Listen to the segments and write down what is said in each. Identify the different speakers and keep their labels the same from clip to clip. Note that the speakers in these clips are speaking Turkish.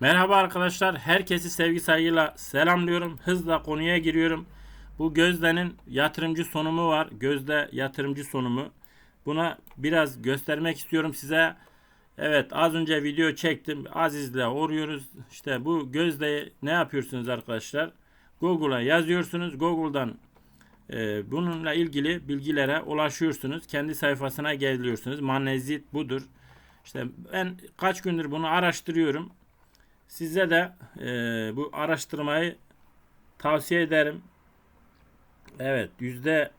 Speaker 1: Merhaba arkadaşlar. Herkesi sevgi saygıyla selamlıyorum. Hızla konuya giriyorum. Bu Gözde'nin yatırımcı sonumu var. Gözde yatırımcı sonumu. Buna biraz göstermek istiyorum size. Evet az önce video çektim. Aziz'le oruyoruz. İşte bu Gözde'yi ne yapıyorsunuz arkadaşlar? Google'a yazıyorsunuz. Google'dan e, bununla ilgili bilgilere ulaşıyorsunuz. Kendi sayfasına geliyorsunuz. Manezit budur. İşte ben kaç gündür bunu araştırıyorum. Size de e, bu araştırmayı tavsiye ederim. Evet yüzde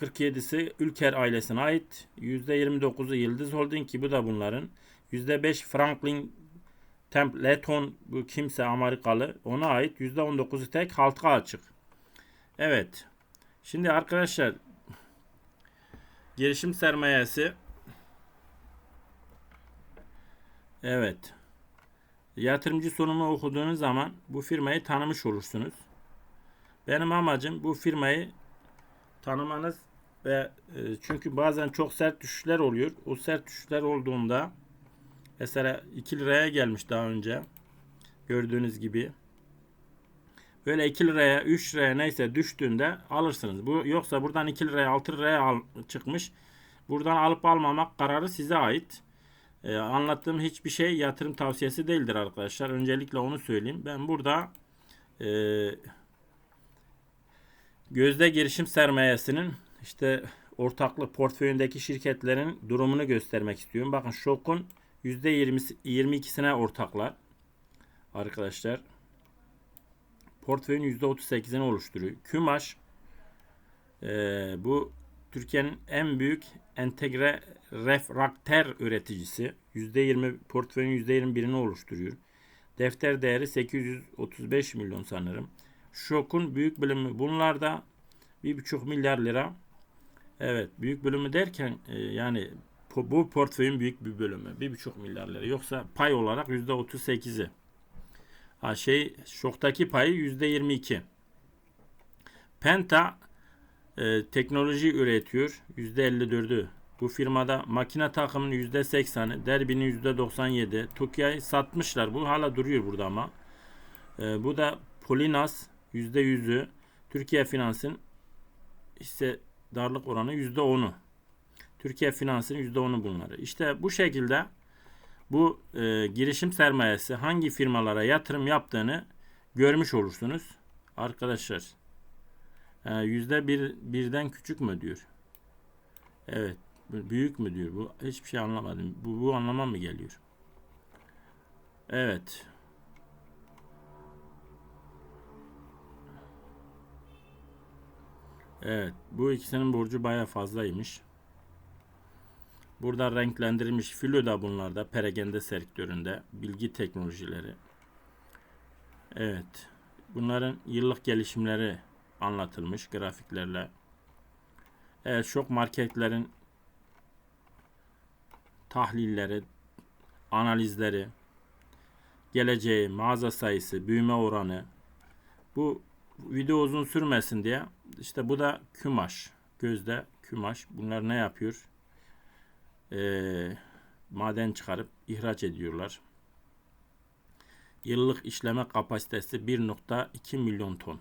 Speaker 1: 47'si Ülker ailesine ait. Yüzde 29'u Yıldız Holding ki bu da bunların. Yüzde 5 Franklin Templeton bu kimse Amerikalı ona ait. Yüzde 19'u tek halka açık. Evet. Şimdi arkadaşlar girişim sermayesi Evet. Yatırımcı sunumu okuduğunuz zaman bu firmayı tanımış olursunuz. Benim amacım bu firmayı tanımanız ve e, çünkü bazen çok sert düşüşler oluyor. O sert düşüşler olduğunda mesela 2 liraya gelmiş daha önce. Gördüğünüz gibi. Böyle 2 liraya 3 liraya neyse düştüğünde alırsınız. Bu yoksa buradan 2 liraya 6 liraya al, çıkmış. Buradan alıp almamak kararı size ait. Ee, anlattığım hiçbir şey yatırım tavsiyesi değildir arkadaşlar. Öncelikle onu söyleyeyim. Ben burada e, gözde girişim sermayesinin işte ortaklık portföyündeki şirketlerin durumunu göstermek istiyorum. Bakın Şok'un %20'si 22'sine ortaklar. Arkadaşlar portföyün %38'ini oluşturuyor. Kümaş e, bu Türkiye'nin en büyük entegre refraktör üreticisi. %20 portföyün %21'ini oluşturuyor. Defter değeri 835 milyon sanırım. Şok'un büyük bölümü bunlarda 1,5 milyar lira. Evet büyük bölümü derken e, yani bu portföyün büyük bir bölümü 1,5 milyar lira. Yoksa pay olarak %38'i. Ha şey şoktaki payı %22. Penta e, teknoloji üretiyor. %54'ü. Bu firmada makine takımının %80'i, Derbi'nin %97, Tukya'yı satmışlar. Bu hala duruyor burada ama. E, bu da Polinas %100'ü, Türkiye Finans'ın hisse darlık oranı %10'u. Türkiye Finans'ın %10'u bunları. İşte bu şekilde bu e, girişim sermayesi hangi firmalara yatırım yaptığını görmüş olursunuz. Arkadaşlar yüzde bir, birden küçük mü diyor. Evet. Büyük mü diyor. Bu hiçbir şey anlamadım. Bu, bu anlama mı geliyor? Evet. Evet. Bu ikisinin borcu baya fazlaymış. Burada renklendirilmiş filo da bunlarda. Perakende sektöründe. Bilgi teknolojileri. Evet. Bunların yıllık gelişimleri anlatılmış grafiklerle. Evet şok marketlerin tahlilleri, analizleri, geleceği, mağaza sayısı, büyüme oranı. Bu video uzun sürmesin diye işte bu da kümaş. Gözde kümaş. Bunlar ne yapıyor? Ee, maden çıkarıp ihraç ediyorlar. Yıllık işleme kapasitesi 1.2 milyon ton.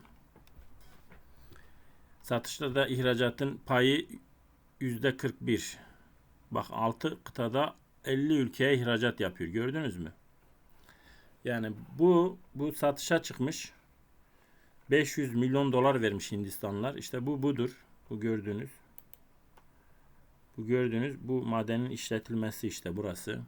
Speaker 1: Satışta da ihracatın payı yüzde 41. Bak 6 kıtada 50 ülkeye ihracat yapıyor. Gördünüz mü? Yani bu bu satışa çıkmış. 500 milyon dolar vermiş Hindistanlılar. İşte bu budur. Bu gördüğünüz. Bu gördüğünüz bu madenin işletilmesi işte burası.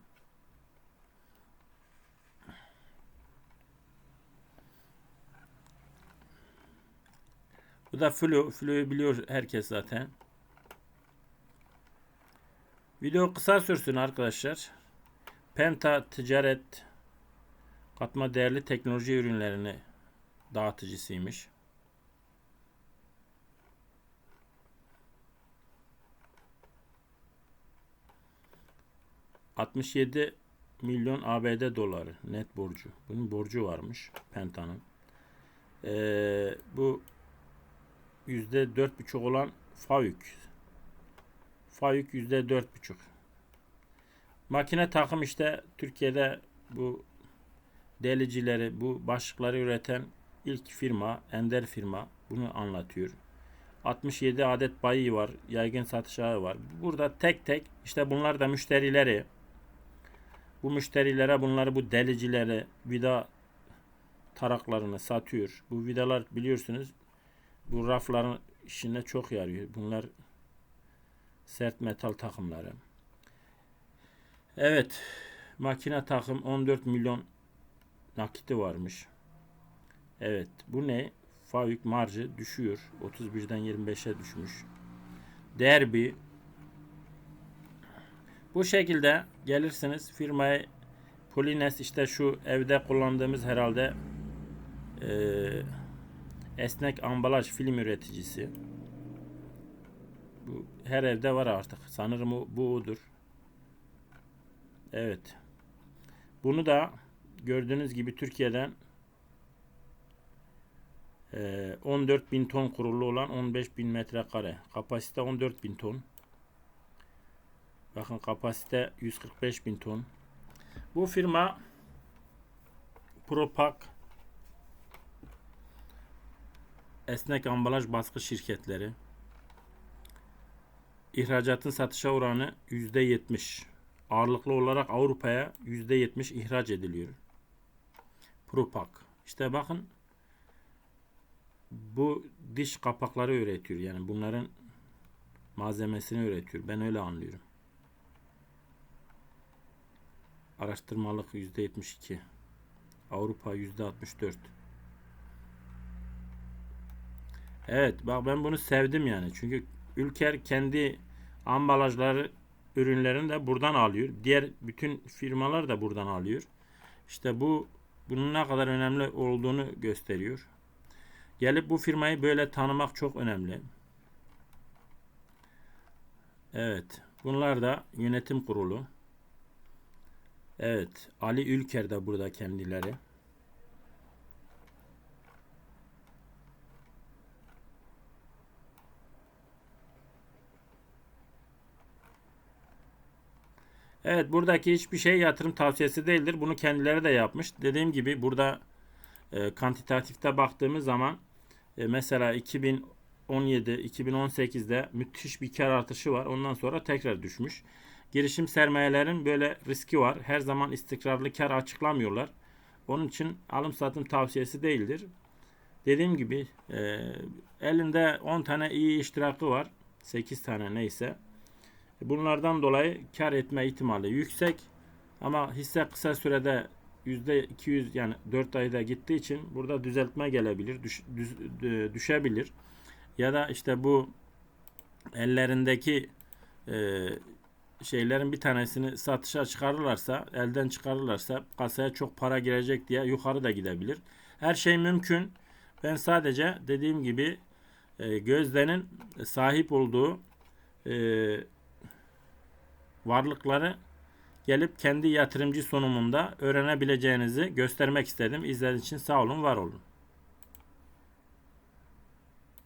Speaker 1: Bu da flu. Flu'yu biliyor herkes zaten. Video kısa sürsün arkadaşlar. Penta ticaret katma değerli teknoloji ürünlerini dağıtıcısıymış. ...67 milyon ABD doları net borcu. Bunun borcu varmış Penta'nın. Ee, bu yüzde dört buçuk olan FAÜK. FAÜK yüzde dört buçuk. Makine takım işte Türkiye'de bu delicileri, bu başlıkları üreten ilk firma, ender firma bunu anlatıyor. 67 adet bayi var, yaygın satış ağı var. Burada tek tek işte bunlar da müşterileri. Bu müşterilere bunları bu delicileri, vida taraklarını satıyor. Bu vidalar biliyorsunuz bu rafların işine çok yarıyor. Bunlar sert metal takımları. Evet. Makine takım 14 milyon nakiti varmış. Evet. Bu ne? Faük marjı düşüyor. 31'den 25'e düşmüş. Derbi. Bu şekilde gelirsiniz firmaya Polines işte şu evde kullandığımız herhalde eee, esnek ambalaj film üreticisi. Bu her evde var artık. Sanırım o, bu odur. Evet. Bunu da gördüğünüz gibi Türkiye'den eee 14 bin ton kurulu olan 15 bin metrekare. Kapasite 14 bin ton. Bakın kapasite 145 bin ton. Bu firma Propak esnek ambalaj baskı şirketleri İhracatın satışa oranı %70. Ağırlıklı olarak Avrupa'ya %70 ihraç ediliyor. Propak. İşte bakın bu diş kapakları üretiyor. Yani bunların malzemesini üretiyor. Ben öyle anlıyorum. Araştırmalık %72. Avrupa %64. Evet bak ben bunu sevdim yani. Çünkü Ülker kendi ambalajları ürünlerini de buradan alıyor. Diğer bütün firmalar da buradan alıyor. İşte bu bunun ne kadar önemli olduğunu gösteriyor. Gelip bu firmayı böyle tanımak çok önemli. Evet. Bunlar da yönetim kurulu. Evet. Ali Ülker de burada kendileri. Evet buradaki hiçbir şey yatırım tavsiyesi değildir. Bunu kendileri de yapmış. Dediğim gibi burada e, kantitatifte baktığımız zaman e, mesela 2017 2018'de müthiş bir kar artışı var. Ondan sonra tekrar düşmüş. Girişim sermayelerin böyle riski var. Her zaman istikrarlı kar açıklamıyorlar. Onun için alım satım tavsiyesi değildir. Dediğim gibi e, elinde 10 tane iyi iştirakı var. 8 tane neyse. Bunlardan dolayı kar etme ihtimali yüksek. Ama hisse kısa sürede %200 yani 4 ayda gittiği için burada düzeltme gelebilir, düş, düz, e, düşebilir. Ya da işte bu ellerindeki e, şeylerin bir tanesini satışa çıkarırlarsa, elden çıkarırlarsa kasaya çok para girecek diye yukarı da gidebilir. Her şey mümkün. Ben sadece dediğim gibi e, Gözde'nin sahip olduğu e, varlıkları gelip kendi yatırımcı sunumunda öğrenebileceğinizi göstermek istedim. İzlediğiniz için sağ olun, var olun.